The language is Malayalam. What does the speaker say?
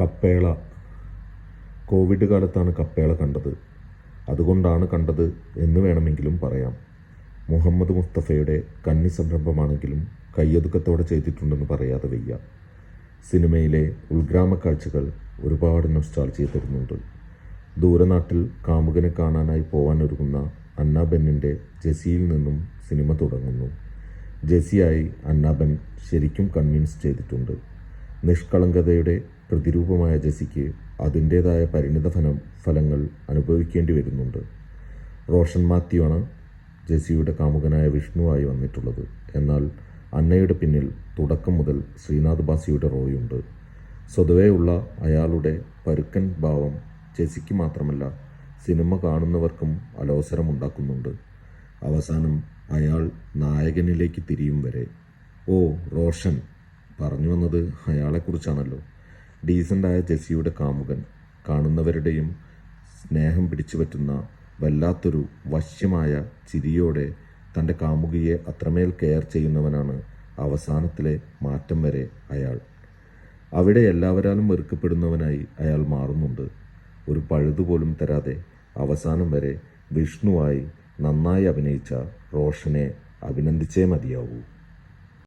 കപ്പേള. കോവിഡ് കാലത്താണ് കപ്പേള കണ്ടത്. അതുകൊണ്ടാണ് കണ്ടത് എന്ന് വേണമെങ്കിലും പറയാം. മുഹമ്മദ് മുസ്തഫയുടെ കന്നി സംരംഭമാണെങ്കിലും കയ്യൊതുക്കത്തോടെ ചെയ്തിട്ടുണ്ടെന്ന് പറയാതെ വയ്യ. സിനിമയിലെ ഉൾഗ്രാമ കാഴ്ചകൾ ഒരുപാട് നൊസ്റ്റാൾജിയ തരുന്നുണ്ട്. ദൂരനാട്ടിൽ കാമുകനെ കാണാനായി പോകാൻ ഒരുങ്ങുന്ന അന്നാബെന്നിന്റെ ജെസിയിൽ നിന്നും സിനിമ തുടങ്ങുന്നു. ജെസിയായി അന്നാബൻ ശരിക്കും കൺവിൻസ് ചെയ്തിട്ടുണ്ട്. നിഷ്കളങ്കതയുടെ പ്രതിരൂപമായ ജെസിക്ക് അതിന്റേതായ പരിണിത ഫലം ഫലങ്ങൾ അനുഭവിക്കേണ്ടി വരുന്നുണ്ട്. റോഷൻ മാത്യു ആണ് ജെസിയുടെ കാമുകനായ വിഷ്ണുവായി വന്നിട്ടുള്ളത്. എന്നാൽ അന്നയുടെ പിന്നിൽ തുടക്കം മുതൽ ശ്രീനാഥ് ബാസിയുടെ റോയുണ്ട്. സ്വതവേയുള്ള അയാളുടെ പരുക്കൻ ഭാവം ജെസിക്ക് മാത്രമല്ല സിനിമ കാണുന്നവർക്കും അലോസരമുണ്ടാക്കുന്നുണ്ട്. അവസാനം അയാൾ നായകനിലേക്ക് തിരിയും വരെ. ഓ റോഷൻ! പറഞ്ഞു വന്നത് അയാളെക്കുറിച്ചാണല്ലോ. ഡീസന്റായ ജെസ്സിയുടെ കാമുകൻ കാണുന്നവരുടെയും സ്നേഹം പിടിച്ചു പറ്റുന്ന വല്ലാത്തൊരു വശ്യമായ ചിരിയോടെ തന്റെ കാമുകിയെ അത്രമേൽ കെയർ ചെയ്യുന്നവനാണ് അവസാനത്തിലെ മാറ്റം വരെ അയാൾ. അവിടെ എല്ലാവരാലും വെറുക്കപ്പെടുന്നവനായി അയാൾ മാറുന്നുണ്ട്. ഒരു പഴുതുപോലും തരാതെ അവസാനം വരെ വിഷ്ണുവായി നന്നായി അഭിനയിച്ച റോഷനെ അഭിനന്ദിച്ചേ മതിയാവൂ.